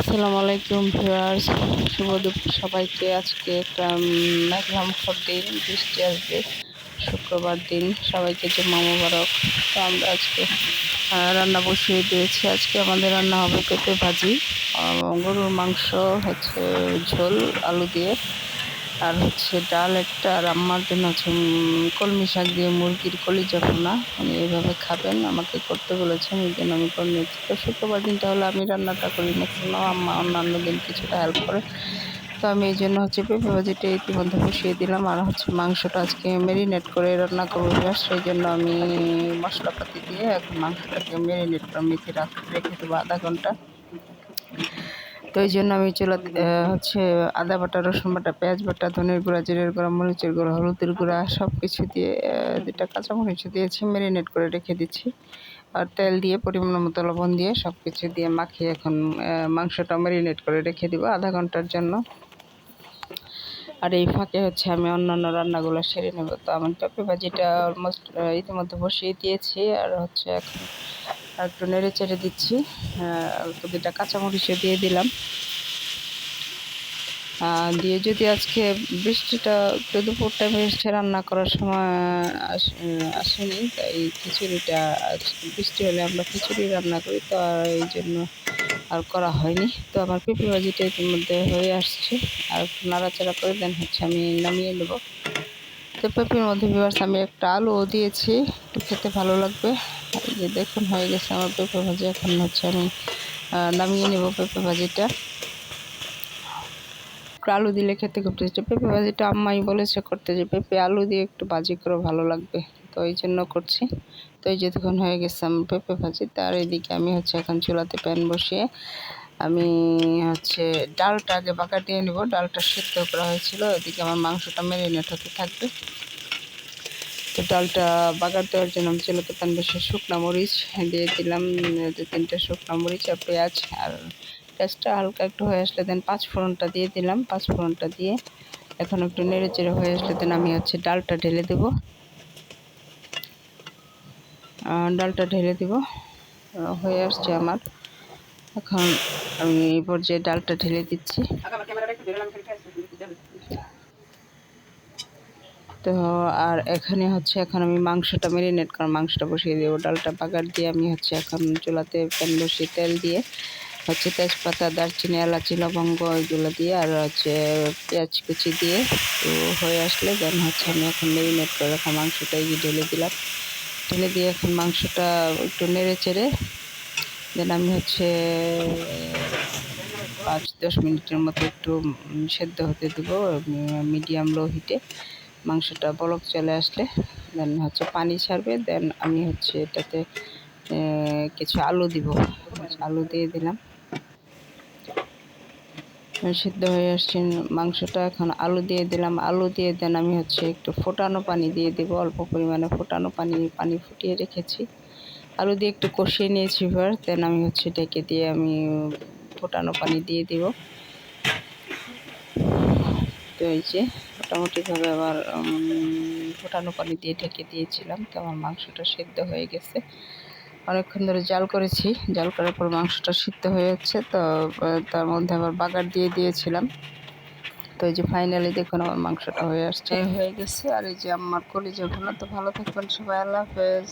আসসালামু আলাইকুম ভিউয়ার্স। শুভ দুপুর সবাইকে। আজকে একটা মেঘলা মুখর দিন, বৃষ্টি আসবে শুক্রবার দিন। সবাইকে যে মামবারক তো আমরা আজকে রান্না বসিয়ে দিয়েছি। আজকে আমাদের রান্না হবে পেঁপে ভাজি গরুর মাংস, হচ্ছে ঝোল, আলু দিয়ে। আর হচ্ছে ডাল একটা আর আম্মার জন্য হচ্ছে কলমি শাক দিয়ে মুরগির কলিজা ভুনা উনি এইভাবে খাবেন, আমাকে করতে বলেছেন, এই জন্য আমি করে নিচ্ছি তো শুক্রবার দিনটা হলে আমি রান্নাটা করি ম্যাক্সিমাম আম্মা অন্যান্য দিন কিছুটা হেল্প করে। তো আমি এই জন্য হচ্ছে পেঁপে ভাজিটা ইতিমধ্যে বসিয়ে দিলাম, আর হচ্ছে মাংসটা আজকে ম্যারিনেট করে রান্না করব সেই জন্য আমি মশলাপাতি দিয়ে এখন মাংসটাকে ম্যারিনেট করে মেখে রাখ- রেখে দেবো আধা ঘণ্টা। তো এই জন্য আমি চুলা হচ্ছে আদা বাটা, রসুন বাটা, পেঁয়াজ বাটা, ধনের গুঁড়া, জিরের গুঁড়া, মরিচের গুঁড়া, হলুদের গুঁড়া সব কিছু দিয়ে দুটা কাঁচামরিচ দিয়েছি, ম্যারিনেট করে রেখে দিচ্ছি। আর তেল দিয়ে, পরিমাণ মতো লবণ দিয়ে সব কিছু দিয়ে মাখিয়ে এখন মাংসটা ম্যারিনেট করে রেখে দিব আধা ঘণ্টার জন্য। আর এই ফাঁকে হচ্ছে আমি অন্যান্য রান্নাগুলো সেরে নেব। তো আমার পেঁপে ভাজিটা অলমোস্ট ইতিমধ্যে বসিয়ে দিয়েছি। আর হচ্ছে এখন আর একটু নেড়ে চেড়ে দিচ্ছি। অল্প দুটা কাঁচামরিচও দিয়ে দিলাম। দিয়ে যদি আজকে বৃষ্টিটা একটু দুপুর টাইমে এসছে রান্না করার সময় আস- আসেনি, তাই খিচুড়িটা বৃষ্টি হলে আমরা খিচুড়ি রান্না করি, তো আর এই জন্য আর করা হয়নি। তো আমার পেঁপে ভাজিটা ইতিমধ্যে হয়ে আসছে। আর একটু নাড়াচাড়া করে দেন, হচ্ছে আমি নামিয়ে নেব। তো পেঁপের মধ্যে ভিভার্স আমি একটা আলুও দিয়েছি। একটু খেতে ভালো লাগবে। এই যে দেখুন, হয়ে গেছে আমার পেঁপে ভাজি। এখন হচ্ছে আমি নামিয়ে নেব পেঁপে ভাজিটা। একটু আলু দিলে খেতে খুব টেস্ট পেঁপে ভাজিটা আম্মাই বলেছে করতে যে, পেঁপে আলু দিয়ে একটু ভাজি করে, ভালো লাগবে। তো এই জন্য করছি। তো এই যে তখন হয়ে গেছে আমার পেঁপে ভাজি। তার এদিকে আমি হচ্ছে এখন চুলাতে প্যান বসিয়ে আমি হচ্ছে ডালটা আগে বাঁকা দিয়ে নেব। ডালটা সিদ্ধ করা হয়েছিল, এদিকে আমার মাংসটা ম্যারিনেট হতে থাকবে। তো ডালটা বাগার দেওয়ার জন্য আমি চুলাতে প্যান বসে শুকনো মরিচ দিয়ে দিলাম দু তিনটে শুকনো মরিচ আর পেঁয়াজ। আর পেঁয়াজটা হালকা একটু হয়ে আসলে দেন পাঁচ ফোড়নটা দিয়ে দিলাম। পাঁচ ফোড়নটা দিয়ে এখন একটু নেড়ে চেড়ে হয়ে আসলে দেন আমি হচ্ছে ডালটা ঢেলে দেবো। ডালটা ঢেলে দিব। হয়ে আসছে আমার। এখন আমি এই পর্যায়ে ডালটা ঢেলে দিচ্ছি। তো আর এখানে হচ্ছে এখন আমি মাংসটা মেরিনেট করা মাংসটা বসিয়ে দেবো। ডালটা বাগার দিয়ে আমি হচ্ছে এখন চুলাতে প্যান বসিয়ে তেল দিয়ে হচ্ছে তেজপাতা, দারচিনি, এলাচি, লবঙ্গ এগুলো দিয়ে আর হচ্ছে পেঁয়াজ কুচি দিয়ে তো হয়ে আসলে দেন হচ্ছে আমি এখন মেরিনেট করে রাখা মাংসটা এই ঢেলে দিলাম। ঢেলে দিয়ে এখন মাংসটা একটু নেড়ে চেড়ে দেন আমি হচ্ছে পাঁচ দশ মিনিটের মতো একটু সেদ্ধ হতে দেবো মিডিয়াম লো হিটে মাংসটা বলক চলে আসলে দেন হচ্ছে পানি ছাড়বে দেন আমি হচ্ছে এটাতে কিছু আলু দিব। আলু দিয়ে দিলাম। সিদ্ধ হয়ে আসছে মাংসটা এখন আলু দিয়ে দিলাম। আলু দিয়ে দেন আমি হচ্ছে একটু ফোটানো পানি দিয়ে দেব। অল্প পরিমাণে ফোটানো পানি পানি ফুটিয়ে রেখেছি। আলু দিয়ে একটু কষিয়ে নিয়েছি এবার। দেন আমি হচ্ছে ডেকে দিয়ে আমি ফোটানো পানি দিয়ে দিব। তো এই যে মোটামুটিভাবে আবার ফোটানো পানি দিয়ে ঢেকে দিয়েছিলাম। তো আমার মাংসটা সেদ্ধ হয়ে গেছে। অনেকক্ষণ ধরে জাল করেছি। জাল করার পর মাংসটা সিদ্ধ হয়ে যাচ্ছে। তো তার মধ্যে আবার বাগার দিয়ে দিয়েছিলাম। তো এই যে ফাইনালি দেখুন আমার মাংসটা হয়ে আসছে। হয়ে গেছে। আর এই যে আমার কলিজা ভালো তো ভালো থাকবেন সবাই। আল্লাহ হাফেজ।